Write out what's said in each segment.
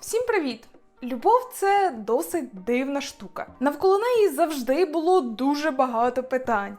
Всім привіт! Любов це досить дивна штука. Навколо неї завжди було дуже багато питань.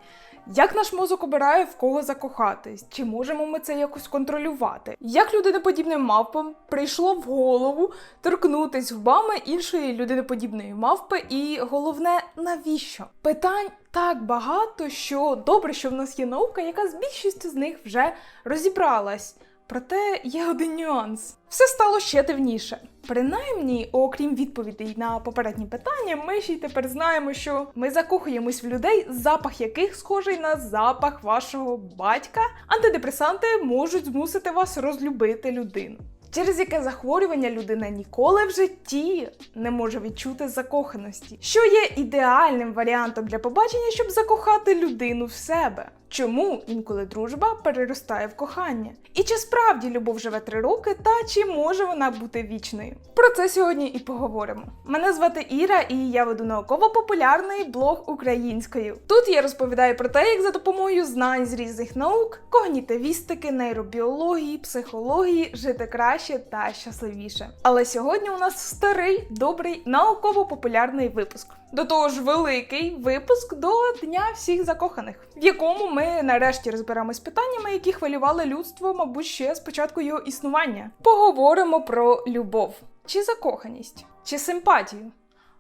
Як наш мозок обирає в кого закохатись? Чи можемо ми це якось контролювати? Як людиноподібним мавпам прийшло в голову торкнутись губами іншої людиноподібної мавпи? І головне, навіщо? Питань так багато, що добре, що в нас є наука, яка з більшістю з них вже розібралась. Проте є один нюанс. Все стало ще дивніше. Принаймні, окрім відповідей на попередні питання, ми ще й тепер знаємо, що ми закохуємось в людей, запах яких схожий на запах вашого батька. Антидепресанти можуть змусити вас розлюбити людину. Через яке захворювання людина ніколи в житті не може відчути закоханості, що є ідеальним варіантом для побачення, щоб закохати людину в себе. Чому інколи дружба переростає в кохання? І чи справді любов живе три роки, та чи може вона бути вічною? Про це сьогодні і поговоримо. Мене звати Іра, і я веду науково-популярний блог українською. Тут я розповідаю про те, як за допомогою знань з різних наук, когнітивістики, нейробіології, психології жити краще та щасливіше. Але сьогодні у нас старий, добрий, науково-популярний випуск. До того ж, великий випуск до Дня всіх закоханих, в якому ми нарешті розберемось з питаннями, які хвилювали людство, мабуть, ще з початку його існування. Поговоримо про любов, чи закоханість, чи симпатію.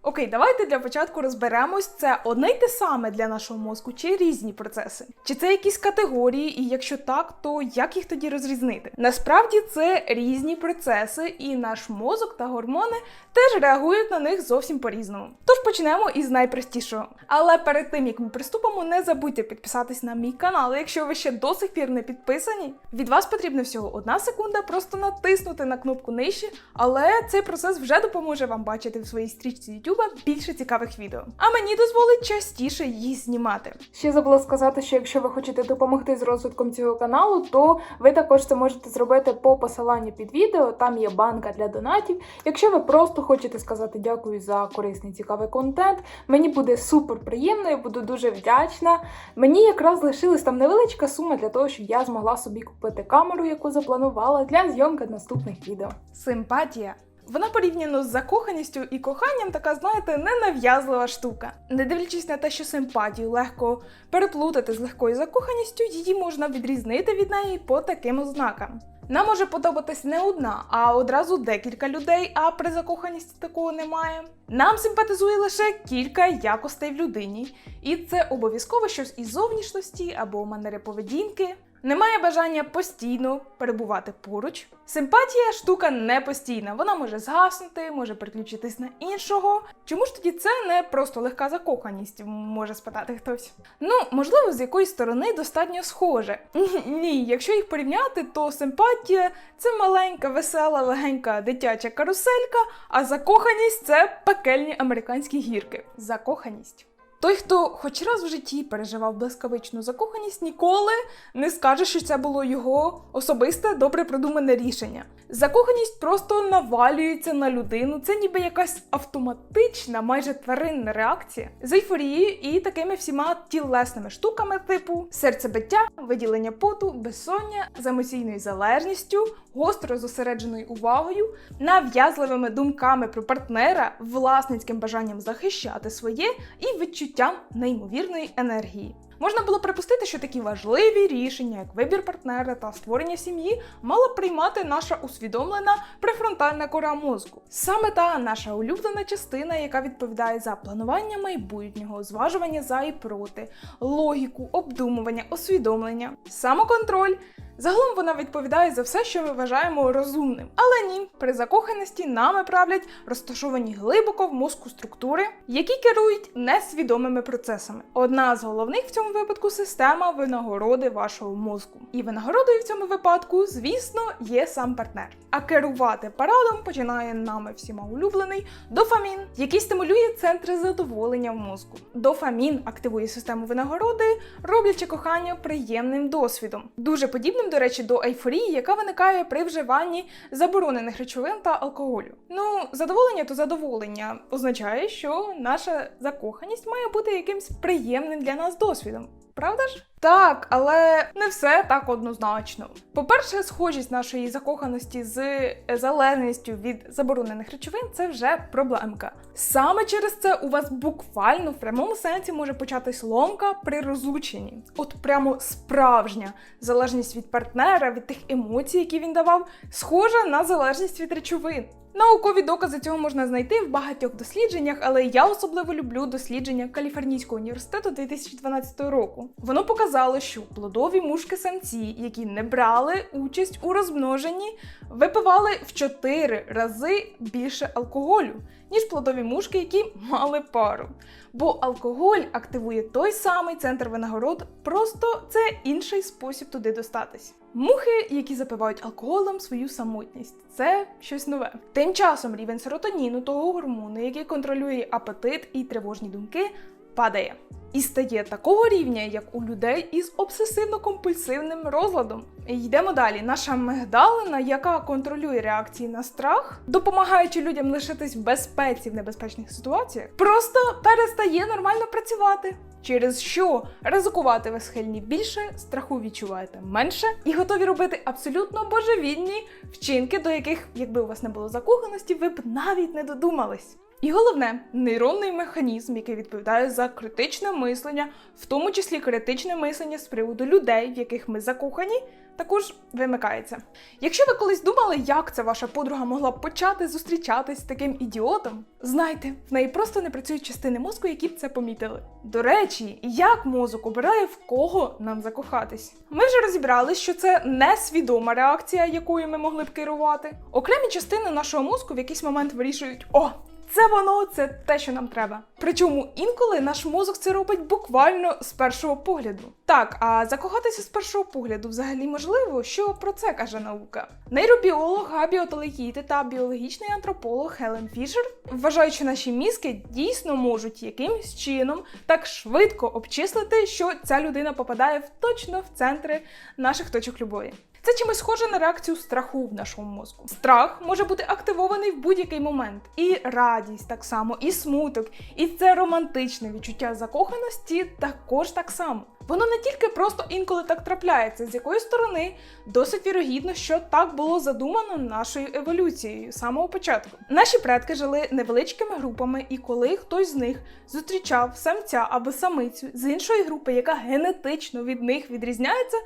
Окей, давайте для початку розберемось, це одне й те саме для нашого мозку, чи різні процеси? Чи це якісь категорії, і якщо так, то як їх тоді розрізнити? Насправді це різні процеси, і наш мозок та гормони теж реагують на них зовсім по-різному. Тож почнемо із найпростішого. Але перед тим як ми приступимо, не забудьте підписатись на мій канал, якщо ви ще до сих пір не підписані. Від вас потрібна всього одна секунда, просто натиснути на кнопку нижче, але цей процес вже допоможе вам бачити в своїй стрічці YouTube більше цікавих відео. А мені дозволить частіше їх знімати. Ще забула сказати, що якщо ви хочете допомогти з розвитком цього каналу, то ви також це можете зробити по посиланню під відео. Там є банка для донатів. Якщо ви просто хочете сказати дякую за корисний цікавий контент, мені буде супер приємно, я буду дуже вдячна. Мені якраз лишилась там невеличка сума для того, щоб я змогла собі купити камеру, яку запланувала для зйомки наступних відео. Симпатія. Вона порівняно з закоханістю і коханням така, знаєте, ненав'язлива штука. Не дивлячись на те, що симпатію легко переплутати з легкою закоханістю, її можна відрізнити від неї по таким ознакам. Нам може подобатись не одна, а одразу декілька людей, а при закоханості такого немає. Нам симпатизує лише кілька якостей в людині, і це обов'язково щось із зовнішності або манери поведінки. Немає бажання постійно перебувати поруч. Симпатія штука не постійна, вона може згаснути, може переключитись на іншого. Чому ж тоді це не просто легка закоханість, може спитати хтось? Ну, можливо, з якоїсь сторони достатньо схоже. Ні, якщо їх порівняти, то симпатія це маленька, весела, легенька дитяча каруселька, а закоханість це пекельні американські гірки. Закоханість. Той, хто хоч раз в житті переживав блискавичну закоханість, ніколи не скаже, що це було його особисте добре продумане рішення. Закоханість просто навалюється на людину. Це ніби якась автоматична, майже тваринна реакція з ейфорією і такими всіма тілесними штуками, типу серцебиття, виділення поту, безсоння, з емоційною залежністю, гостро зосередженою увагою, нав'язливими думками про партнера, власницьким бажанням захищати своє і відчуттям неймовірної енергії. Можна було припустити, що такі важливі рішення, як вибір партнера та створення сім'ї, мала приймати наша усвідомлена префронтальна кора мозку. Саме та наша улюблена частина, яка відповідає за планування майбутнього, зважування за і проти, логіку, обдумування, усвідомлення, самоконтроль. Загалом вона відповідає за все, що ми вважаємо розумним. Але ні, при закоханості нами правлять розташовані глибоко в мозку структури, які керують несвідомими процесами. Одна з головних в цьому випадку система винагороди вашого мозку. І винагородою в цьому випадку, звісно, є сам партнер. А керувати парадом починає нами всіма улюблений дофамін, який стимулює центри задоволення в мозку. Дофамін активує систему винагороди, роблячи кохання приємним досвідом. Дуже подібним до речі, до ейфорії, яка виникає при вживанні заборонених речовин та алкоголю. Ну, задоволення то задоволення означає, що наша закоханість має бути якимсь приємним для нас досвідом. Правда ж? Так, але не все так однозначно. По-перше, схожість нашої закоханості з залежністю від заборонених речовин це вже проблемка. Саме через це у вас буквально в прямому сенсі може початись ломка при розлученні. От прямо справжня залежність від партнера, від тих емоцій, які він давав, схожа на залежність від речовин. Наукові докази цього можна знайти в багатьох дослідженнях, але я особливо люблю дослідження Каліфорнійського університету 2012 року. Воно показало, що плодові мушки самці, які не брали участь у розмноженні, випивали в 4 рази більше алкоголю, ніж плодові мушки, які мали пару. Бо алкоголь активує той самий центр винагород, просто це інший спосіб туди достатись. Мухи, які запивають алкоголем свою самотність, це щось нове. Тим часом рівень серотоніну, того гормону, який контролює апетит і тривожні думки, падає. І стає такого рівня, як у людей із обсесивно-компульсивним розладом. Йдемо далі. Наша мигдалина, яка контролює реакції на страх, допомагаючи людям лишитись в безпеці в небезпечних ситуаціях, просто перестає нормально працювати. Через що ризикувати ви схильні більше, страху відчуваєте менше і готові робити абсолютно божевільні вчинки, до яких, якби у вас не було закоханості, ви б навіть не додумались. І головне, нейронний механізм, який відповідає за критичне мислення, в тому числі критичне мислення з приводу людей, в яких ми закохані, також вимикається. Якщо ви колись думали, як це ваша подруга могла б почати зустрічатись з таким ідіотом, знайте, в неї просто не працюють частини мозку, які б це помітили. До речі, як мозок обирає в кого нам закохатись? Ми вже розібрали, що це несвідома реакція, якою ми могли б керувати. Окремі частини нашого мозку в якийсь момент вирішують: о! Це воно, це те, що нам треба. Причому інколи наш мозок це робить буквально з першого погляду. Так, а закохатися з першого погляду взагалі можливо, що про це каже наука. Нейробіолог Габі Отолегіти та біологічний антрополог Хелен Фішер вважають, що наші мізки дійсно можуть якимось чином так швидко обчислити, що ця людина попадає в точно в центри наших точок любові. Це чимось схоже на реакцію страху в нашому мозку. Страх може бути активований в будь-який момент. І радість так само, і смуток, і це романтичне відчуття закоханості також так само. Воно не тільки просто інколи так трапляється, з якої сторони досить вірогідно, що так було задумано нашою еволюцією з самого початку. Наші предки жили невеличкими групами, і коли хтось з них зустрічав самця або самицю з іншої групи, яка генетично від них відрізняється.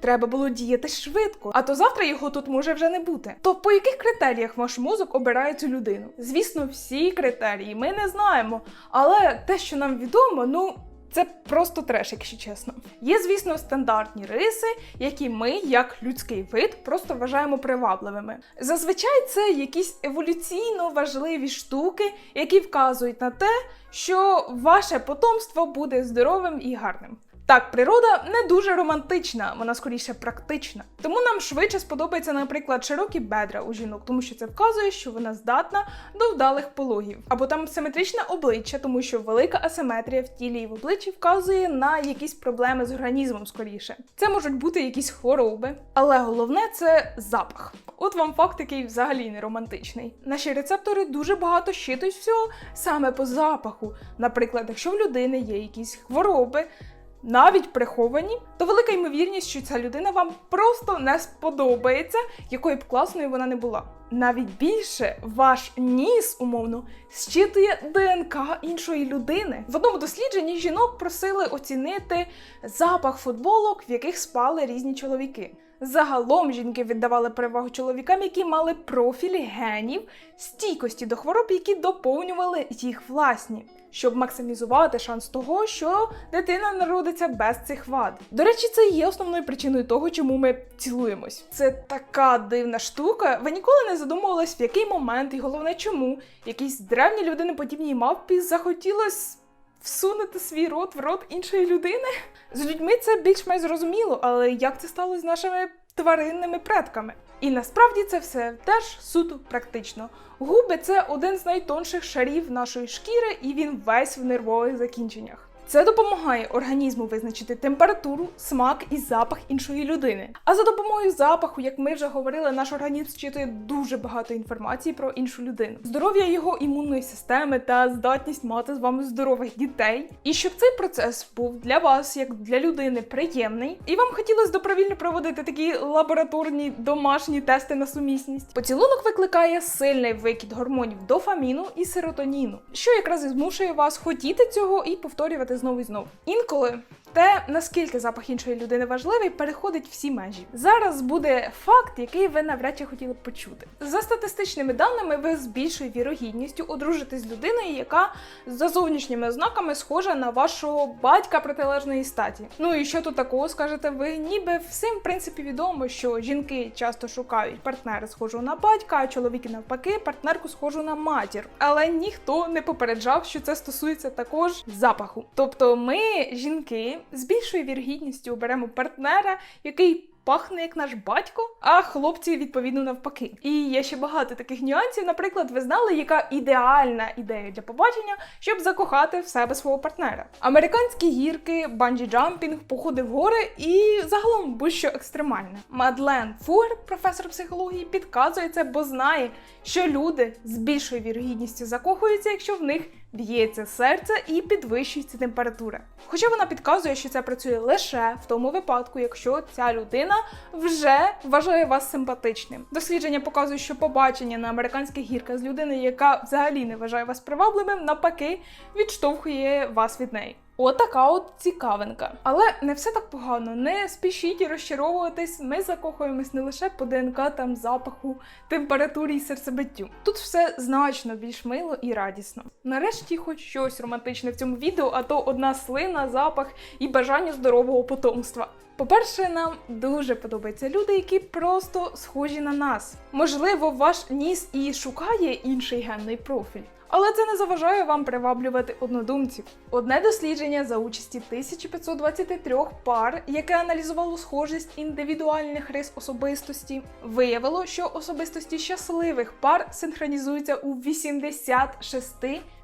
Треба було діяти швидко, а то завтра його тут може вже не бути. То по яких критеріях ваш мозок обирає цю людину? Звісно, всі критерії ми не знаємо, але те, що нам відомо, ну. Це просто треш, якщо чесно. Є, звісно, стандартні риси, які ми, як людський вид, просто вважаємо привабливими. Зазвичай це якісь еволюційно важливі штуки, які вказують на те, що ваше потомство буде здоровим і гарним. Так, природа не дуже романтична, вона скоріше практична. Тому нам швидше сподобається, наприклад, широкі бедра у жінок, тому що це вказує, що вона здатна до вдалих пологів. Або там симетричне обличчя, тому що велика асиметрія в тілі і в обличчі вказує на якісь проблеми з організмом скоріше. Це можуть бути якісь хвороби, але головне це запах. От вам факт, який взагалі не романтичний. Наші рецептори дуже багато щитують всього саме по запаху. Наприклад, якщо в людини є якісь хвороби навіть приховані, то велика ймовірність, що ця людина вам просто не сподобається, якою б класною вона не була. Навіть більше ваш ніс, умовно, зчитує ДНК іншої людини. В одному дослідженні жінок просили оцінити запах футболок, в яких спали різні чоловіки. Загалом жінки віддавали перевагу чоловікам, які мали профілі генів, стійкості до хвороб, які доповнювали їх власні, щоб максимізувати шанс того, що дитина народиться без цих вад. До речі, це є основною причиною того, чому ми цілуємось. Це така дивна штука. Ви ніколи не задумувались, в який момент, і головне, чому якійсь древній людиноподібній мавпі захотілось всунути свій рот в рот іншої людини. З людьми це більш-менш зрозуміло, але як це сталося з нашими тваринними предками? І насправді це все теж суто практично. Губи це один з найтонших шарів нашої шкіри, і він весь в нервових закінченнях. Це допомагає організму визначити температуру, смак і запах іншої людини. А за допомогою запаху, як ми вже говорили, наш організм зчитує дуже багато інформації про іншу людину, здоров'я його імунної системи та здатність мати з вами здорових дітей. І щоб цей процес був для вас, як для людини, приємний, і вам хотілося добровільно проводити такі лабораторні домашні тести на сумісність. Поцілунок викликає сильний викид гормонів дофаміну і серотоніну, що якраз і змушує вас хотіти цього і повторювати знову і знову. Інколи те, наскільки запах іншої людини важливий, переходить всі межі. Зараз буде факт, який ви навряд чи хотіли б почути. За статистичними даними, ви з більшою вірогідністю одружитесь з людиною, яка за зовнішніми ознаками схожа на вашого батька протилежної статі. Ну і що тут такого скажете ви? Ніби всім в принципі відомо, що жінки часто шукають партнера схожого на батька, а чоловіки навпаки партнерку схожу на матір. Але ніхто не попереджав, що це стосується також запаху. Тобто, ми, жінки, з більшою вірогідністю оберемо партнера, який. Пахне як наш батько, а хлопці відповідно навпаки. І є ще багато таких нюансів. Наприклад, ви знали, яка ідеальна ідея для побачення, щоб закохати в себе свого партнера. Американські гірки, банджі-джампінг, походи в гори і загалом будь-що екстремальне. Мадлен Фуер, професор психології, підказує це, бо знає, що люди з більшою вірогідністю закохуються, якщо в них б'ється серце і підвищується температура. Хоча вона підказує, що це працює лише в тому випадку, якщо ця людина вже вважає вас симпатичним. Дослідження показує, що побачення на американських гірках з людиною, яка взагалі не вважає вас привабливим, навпаки, відштовхує вас від неї. Отака от цікавинка. Але не все так погано. Не спішіть розчаровуватись. Ми закохуємось не лише по ДНК, там запаху, температурі і серцебиттю. Тут все значно більш мило і радісно. Нарешті, хоч щось романтичне в цьому відео, а то одна слина, запах і бажання здорового потомства. По-перше, нам дуже подобаються люди, які просто схожі на нас. Можливо, ваш ніс і шукає інший генний профіль. Але це не заважає вам приваблювати однодумців. Одне дослідження за участі 1523 пар, яке аналізувало схожість індивідуальних рис особистості, виявило, що особистості щасливих пар синхронізуються у 86% відсотків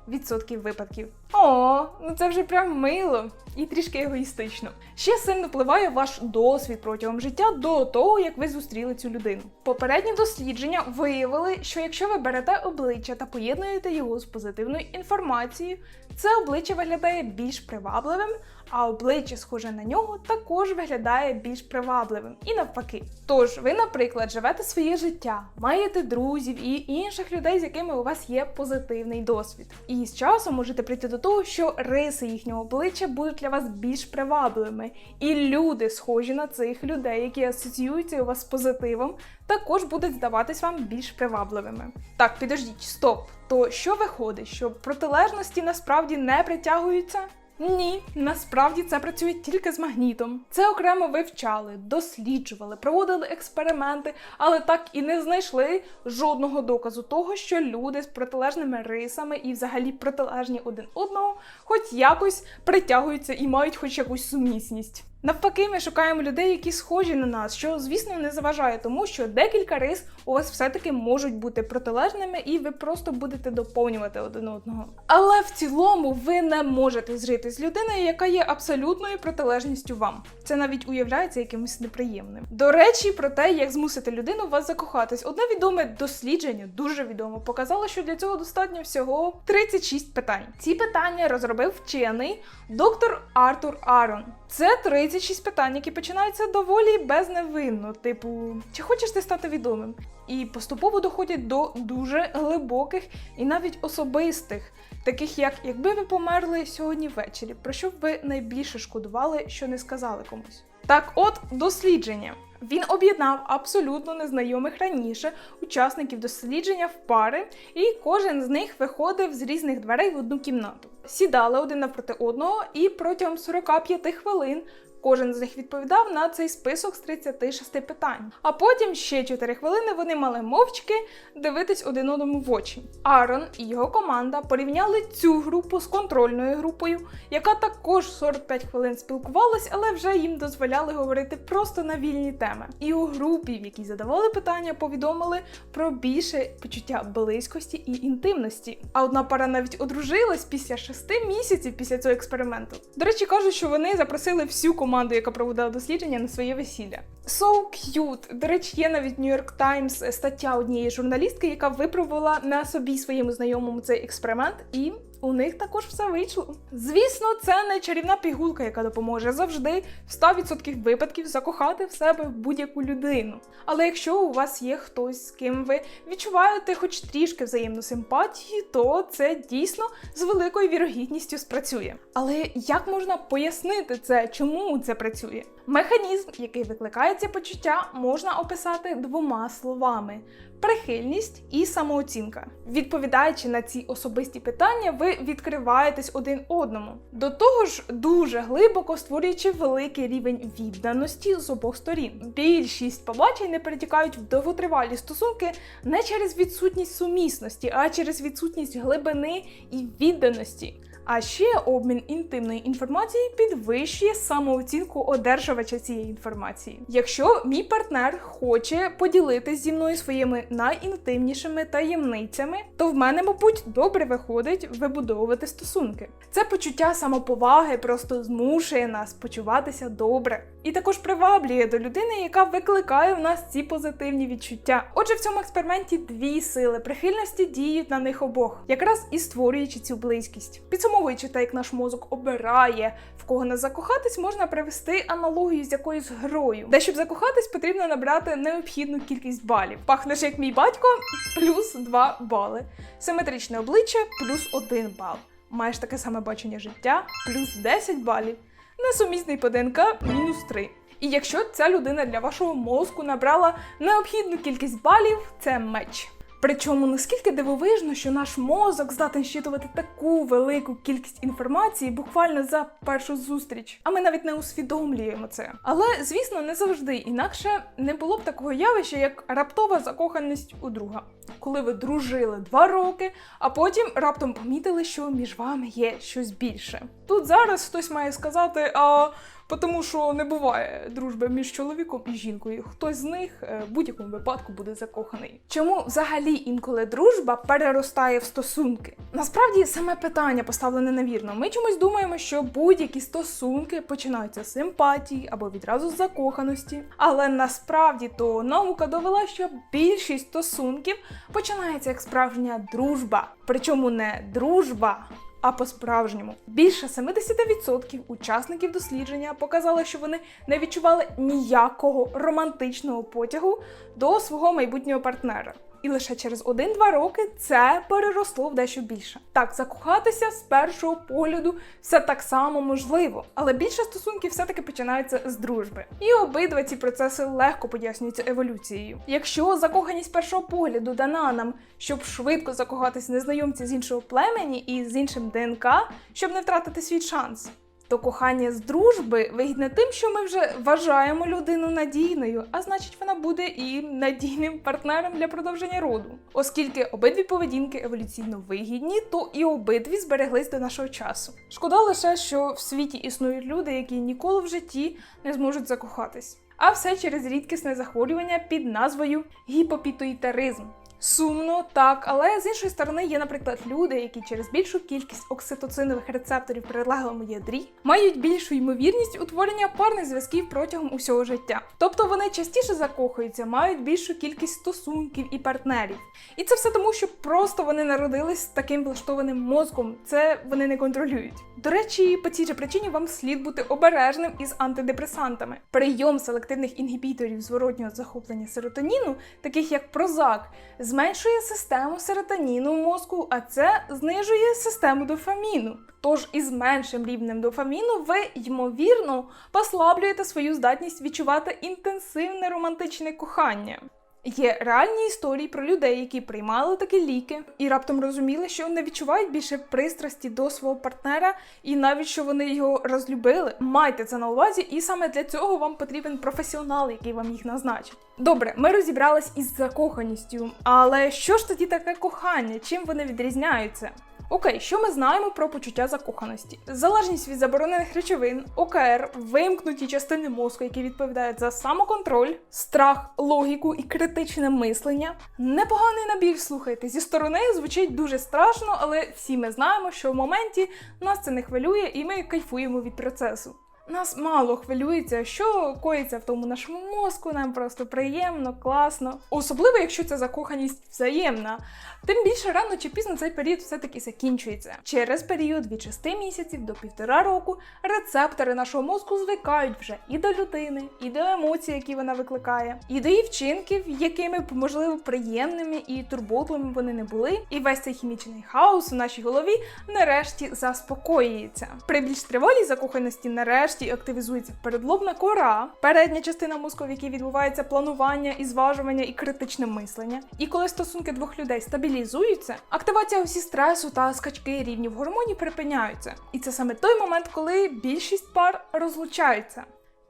випадків. О, ну це вже прям мило і трішки егоїстично. Ще сильно впливає ваш досвід протягом життя до того, як ви зустріли цю людину. Попередні дослідження виявили, що якщо ви берете обличчя та поєднуєте його з позитивною інформацією, це обличчя виглядає більш привабливим, а обличчя, схоже на нього, також виглядає більш привабливим і навпаки. Тож, ви, наприклад, живете своє життя, маєте друзів і інших людей, з якими у вас є позитивний досвід. І з часом можете прийти до того, що риси їхнього обличчя будуть для вас більш привабливими, і люди, схожі на цих людей, які асоціюються у вас з позитивом, також будуть здаватись вам більш привабливими. Так, підождіть, стоп. То що виходить, що протилежності насправді не притягуються? Ні, насправді це працює тільки з магнітом. Це окремо вивчали, досліджували, проводили експерименти, але так і не знайшли жодного доказу того, що люди з протилежними рисами і взагалі протилежні один одного, хоч якось притягуються і мають хоч якусь сумісність. Навпаки, ми шукаємо людей, які схожі на нас, що, звісно, не заважає тому, що декілька рис у вас все-таки можуть бути протилежними, і ви просто будете доповнювати один одного. Але в цілому ви не можете зжити з людиною, яка є абсолютною протилежністю вам. Це навіть уявляється якимось неприємним. До речі, про те, як змусити людину вас закохатись. Одне відоме дослідження, дуже відоме, показало, що для цього достатньо всього 36 питань. Ці питання розробив вчений доктор Артур Арон. Це 36 питань, які починаються доволі безневинно, типу, чи хочеш ти стати відомим? І поступово доходять до дуже глибоких і навіть особистих, таких як якби ви померли сьогодні ввечері, про що б ви найбільше шкодували, що не сказали комусь. Так, от дослідження. Він об'єднав абсолютно незнайомих раніше учасників дослідження в пари, і кожен з них виходив з різних дверей в одну кімнату. Сідали один навпроти одного і протягом 45 хвилин Кожен з них відповідав на цей список з 36 питань. А потім ще 4 хвилини вони мали мовчки дивитись один одному в очі. Аарон і його команда порівняли цю групу з контрольною групою, яка також 45 хвилин спілкувалась, але вже їм дозволяли говорити просто на вільні теми. І у групі, в якій задавали питання, повідомили про більше почуття близькості і інтимності. А одна пара навіть одружилась після шести місяців після цього експерименту. До речі, кажуть, що вони запросили всю команду, яка проводила дослідження, на своє весілля. So cute! До речі, є навіть New York Times стаття однієї журналістки, яка випробувала на собі своєму знайомому цей експеримент, і у них також все вийшло. Звісно, це не чарівна пігулка, яка допоможе завжди в 100% випадків закохати в себе будь-яку людину. Але якщо у вас є хтось, з ким ви відчуваєте хоч трішки взаємну симпатії, то це дійсно з великою вірогідністю спрацює. Але як можна пояснити це, чому це працює? Механізм, який викликає ці почуття, можна описати двома словами: прихильність і самооцінка. Відповідаючи на ці особисті питання, ви відкриваєтесь один одному. До того ж, дуже глибоко створюючи великий рівень відданості з обох сторін. Більшість побачень не перетікають в довготривалі стосунки не через відсутність сумісності, а через відсутність глибини і відданості. А ще обмін інтимної інформації підвищує самооцінку одержувача цієї інформації. Якщо мій партнер хоче поділитись зі мною своїми найінтимнішими таємницями, то в мене, мабуть, добре виходить вибудовувати стосунки. Це почуття самоповаги просто змушує нас почуватися добре і також приваблює до людини, яка викликає в нас ці позитивні відчуття. Отже, в цьому експерименті дві сили прихильності діють на них обох, якраз і створюючи цю близькість. Підсумовуючи те, як наш мозок обирає в кого не закохатись, можна привести аналогію з якоюсь грою, де щоб закохатись, потрібно набрати необхідну кількість балів. Пахнеш як мій батько плюс 2 бали. Симетричне обличчя плюс 1 бал. Маєш таке саме бачення життя плюс 10 балів. Несумісний по ДНК мінус 3. І якщо ця людина для вашого мозку набрала необхідну кількість балів, це меч. Причому наскільки дивовижно, що наш мозок здатен щитувати таку велику кількість інформації буквально за першу зустріч, а ми навіть не усвідомлюємо це. Але звісно, не завжди інакше не було б такого явища, як раптова закоханість у друга, коли ви дружили два роки, а потім раптом помітили, що між вами є щось більше. Тут зараз хтось має сказати, а тому що не буває дружби між чоловіком і жінкою. Хтось з них е, в будь-якому випадку буде закоханий. Чому взагалі інколи дружба переростає в стосунки? Насправді саме питання поставлене невірно. Ми чомусь думаємо, що будь-які стосунки починаються з симпатії або відразу з закоханості. Але насправді то наука довела, що більшість стосунків починається як справжня дружба. Причому не дружба, а по-справжньому. Більше 70% учасників дослідження показали, що вони не відчували ніякого романтичного потягу до свого майбутнього партнера. І лише через 1-2 роки це переросло в дещо більше. Так, закохатися з першого погляду все так само можливо, але більше стосунків все-таки починаються з дружби. І обидва ці процеси легко пояснюються еволюцією. Якщо закоханість першого погляду дана нам, щоб швидко закохатись в незнайомця з іншого племені і з іншим ДНК, щоб не втратити свій шанс. То кохання з дружби вигідне тим, що ми вже вважаємо людину надійною, а значить, вона буде і надійним партнером для продовження роду. Оскільки обидві поведінки еволюційно вигідні, то і обидві збереглись до нашого часу. Шкода лише, що в світі існують люди, які ніколи в житті не зможуть закохатись. А все через рідкісне захворювання під назвою гіпопітоїтеризм. Сумно, так, але з іншої сторони є, наприклад, люди, які через більшу кількість окситоцинових рецепторів прилеглому ядрі мають більшу ймовірність утворення парних зв'язків протягом усього життя. Тобто вони частіше закохуються, мають більшу кількість стосунків і партнерів. І це все тому, що просто вони народились з таким влаштованим мозком. Це вони не контролюють. До речі, по цій же причині вам слід бути обережним із антидепресантами. Прийом селективних інгібіторів зворотнього захоплення серотоніну, таких як Прозак, зменшує систему серотоніну в мозку, а це знижує систему дофаміну. Тож із меншим рівнем дофаміну ви, ймовірно, послаблюєте свою здатність відчувати інтенсивне романтичне кохання. Є реальні історії про людей, які приймали такі ліки і раптом розуміли, що не відчувають більше пристрасті до свого партнера, і навіть що вони його розлюбили. Майте це на увазі, і саме для цього вам потрібен професіонал, який вам їх назначить. Добре, ми розібрались із закоханістю, але що ж тоді таке кохання? Чим вони відрізняються? Окей, що ми знаємо про почуття закоханості? Залежність від заборонених речовин, ОКР, вимкнуті частини мозку, які відповідають за самоконтроль, страх, логіку і критичне мислення. Непоганий набір, слухайте. Зі сторони звучить дуже страшно, але всі ми знаємо, що в моменті нас це не хвилює, і ми кайфуємо від процесу. Нас мало хвилюється, що коїться в тому нашому мозку, нам просто приємно, класно. Особливо, якщо ця закоханість взаємна. Тим більше рано чи пізно цей період все-таки закінчується. Через період від 6 місяців до півтора року рецептори нашого мозку звикають вже і до людини, і до емоцій, які вона викликає, і до її вчинків, якими б, можливо приємними і турботливими вони не були. І весь цей хімічний хаос у нашій голові нарешті заспокоюється. При більш тривалій закоханості нарешті активізується передлобна кора, передня частина мозку, в якій відбувається планування і зважування і критичне мислення. І коли стосунки двох людей стабілізуються, активація усі стресу та скачки рівнів гормонів припиняються. І це саме той момент, коли більшість пар розлучаються.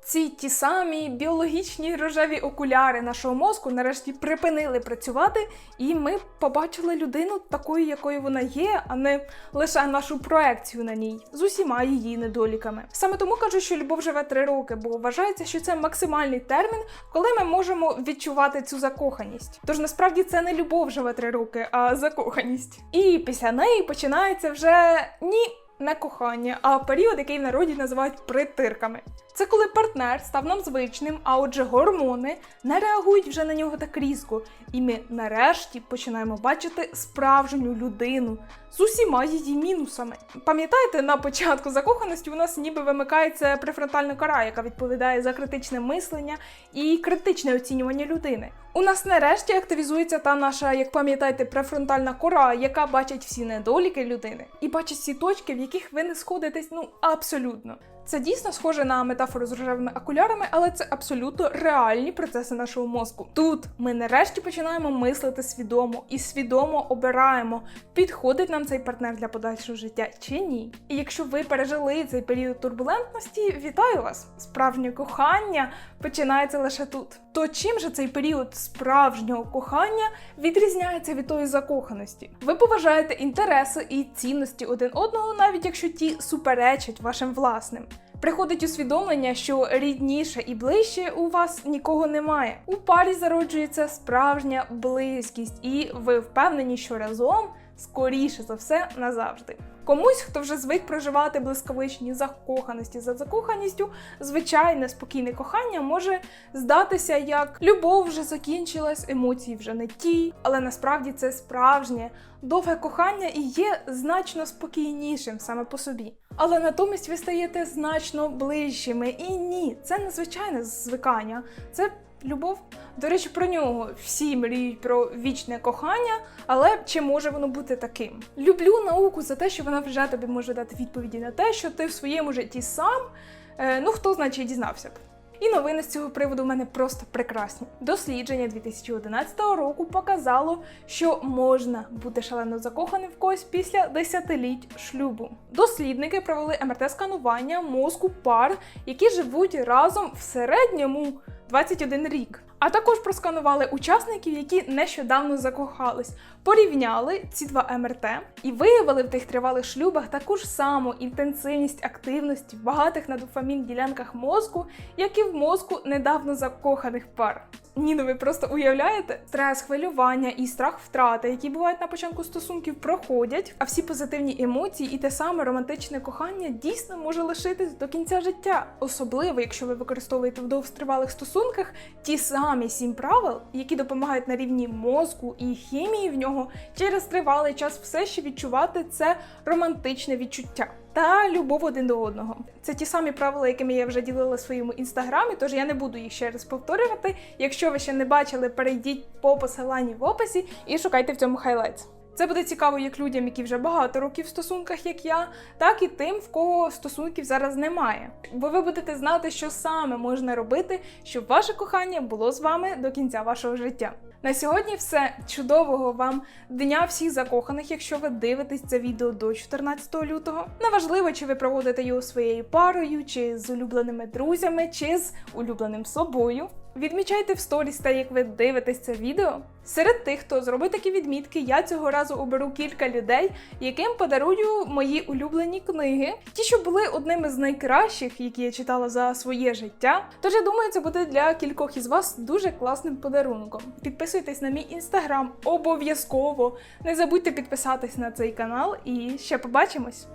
Ці ті самі біологічні рожеві окуляри нашого мозку нарешті припинили працювати, і ми побачили людину такою, якою вона є, а не лише нашу проекцію на ній з усіма її недоліками. Саме тому кажу, що любов живе три роки, бо вважається, що це максимальний термін, коли ми можемо відчувати цю закоханість. Тож насправді це не любов живе три роки, а закоханість. І після неї починається вже ні. Не кохання, а період, який в народі називають притирками. Це коли партнер став нам звичним, а отже, гормони не реагують вже на нього так різко, і ми нарешті починаємо бачити справжню людину з усіма її мінусами. Пам'ятаєте, на початку закоханості у нас ніби вимикається префронтальна кора, яка відповідає за критичне мислення і критичне оцінювання людини. У нас нарешті активізується та наша, як пам'ятаєте, префронтальна кора, яка бачить всі недоліки людини і бачить всі точки, в яких ви не сходитесь, ну абсолютно. Це дійсно схоже на метафору з рожевими окулярами, але це абсолютно реальні процеси нашого мозку. Тут ми нарешті починаємо мислити свідомо і свідомо обираємо, підходить нам цей партнер для подальшого життя чи ні. І якщо ви пережили цей період турбулентності, вітаю вас! Справжнє кохання починається лише тут. То чим же цей період справжнього кохання відрізняється від тої закоханості? Ви поважаєте інтереси і цінності один одного, навіть якщо ті суперечать вашим власним. Приходить усвідомлення, що рідніше і ближче у вас нікого немає. У парі зароджується справжня близькість, і ви впевнені, що разом скоріше за все назавжди. Комусь, хто вже звик проживати блискавичні закоханості за закоханістю, звичайне спокійне кохання може здатися як любов вже закінчилась, емоції вже не ті, але насправді це справжнє довге кохання і є значно спокійнішим саме по собі. Але натомість ви стаєте значно ближчими. І ні, це не звичайне звикання, це любов. До речі, про нього всі мріють про вічне кохання, але чи може воно бути таким? Люблю науку за те, що вона вже тобі може дати відповіді на те, що ти в своєму житті сам. Е, ну хто значить дізнався б. І новини з цього приводу в мене просто прекрасні. Дослідження 2011 року показало, що можна бути шалено закоханим в когось після десятиліть шлюбу. Дослідники провели МРТ-сканування мозку пар, які живуть разом в середньому 21 рік. А також просканували учасників, які нещодавно закохались, порівняли ці два МРТ і виявили в тих тривалих шлюбах таку ж саму інтенсивність активності в багатих на дофамін ділянках мозку, як і в мозку недавно закоханих пар. Ні, ну ви просто уявляєте? Стрес, хвилювання і страх втрати, які бувають на початку стосунків, проходять, а всі позитивні емоції і те саме романтичне кохання дійсно може лишитись до кінця життя, особливо якщо ви використовуєте в довготривалих стосунках ті самі сім правил, які допомагають на рівні мозку і хімії в нього через тривалий час все ще відчувати це романтичне відчуття. Та любов один до одного. Це ті самі правила, якими я вже ділила в своєму інстаграмі, тож я не буду їх ще раз повторювати. Якщо ви ще не бачили, перейдіть по посиланні в описі і шукайте в цьому хайлайтс. Це буде цікаво як людям, які вже багато років в стосунках, як я, так і тим, в кого стосунків зараз немає. Бо ви будете знати, що саме можна робити, щоб ваше кохання було з вами до кінця вашого життя. На сьогодні все чудового вам дня всіх закоханих, якщо ви дивитесь це відео до 14 лютого. Неважливо, чи ви проводите його своєю парою, чи з улюбленими друзями, чи з улюбленим собою. Відмічайте в сторіс те, як ви дивитесь це відео. Серед тих, хто зробить такі відмітки, я цього разу оберу кілька людей, яким подарую мої улюблені книги, ті, що були одними з найкращих, які я читала за своє життя. Тож я думаю, це буде для кількох із вас дуже класним подарунком. Підписуйтесь на мій інстаграм обов'язково. Не забудьте підписатись на цей канал і ще побачимось!